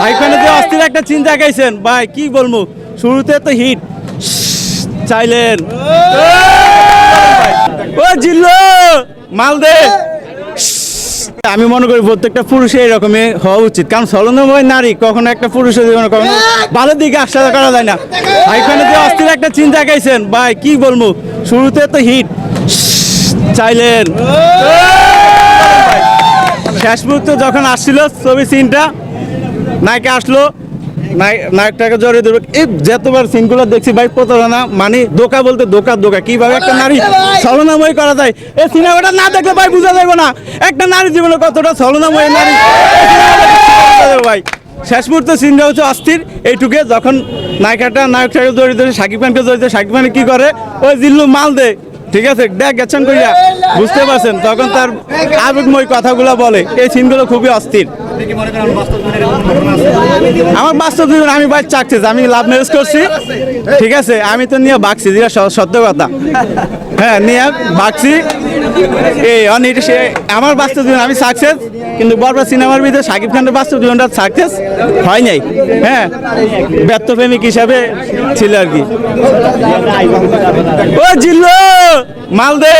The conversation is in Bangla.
সাইফানে যে অস্থির একটা চিন্তা গাইছেন ভাই, কি বলব? শুরুতে তো হিট। চাইলেন। ও জিল্লো! মাল দে। আমি মনে করি প্রত্যেকটা পুরুষের এরকমই হওয়া উচিত। কারণ ছলনাময় নারী, কখনো একটা পুরুষের জীবনে কখনো ভালো দিকে আশা করা যায় না। সাইফানে যে অস্থির একটা চিন্তা গাইছেন ভাই, কি বলব? শুরুতে তো হিট। চাইলেন। শেষ মুহূর্ত যখন আসছিল ছবি, সিনটা নায়িকা আসলো, নায়- নায়কটাকে জড়িয়ে দেবে এই যতবার সিনগুলো দেখছি ভাই, প্রতারণা মানে দোকা বলতে দোকা দোকা কীভাবে একটা নারী ছলনাময় করা যায়? এই সিনেমাটা না দেখলে ভাই বোঝা যাবে না। একটা নারী জীবনে কতটা ছলনাময় নারী। ভাই, শেষ মুহূর্তে সিনটা হচ্ছে অস্থির। এইটুকে যখন নায়িকাটা, নায়কটাকে জড়িয়ে ধরে, সাকিব খানকে জড়িয়ে ধরে, সাকিব খান কি করে? ওই জিল্লু মাল দে। ঠিক আছে? দেখ, গেছেন কইয়া বুঝতে পারছেন? তখন তার আবেগময় কথাগুলো বলে। এই সিনগুলো খুবই অস্থির। আমার বাস্তব জীবন আমি বাইক চাকছি আমি লাভ ম্যারেজ করছি। ঠিক আছে, আমি তো নিয়ে বাকছি যেটা সত্য কথা। হ্যাঁ নিয়ে বাকছি এই অনেক সে আমার বাস্তব জীবন আমি সাকসেস কিন্তু বরবার সিনেমার ভিতরে সাকিব খানের বাস্তব জীবনটা সাকসেস হয় নাই। হ্যাঁ ব্যর্থ প্রেমিক হিসাবে ছিল আর কি। ও জিল্লো, মাল দে।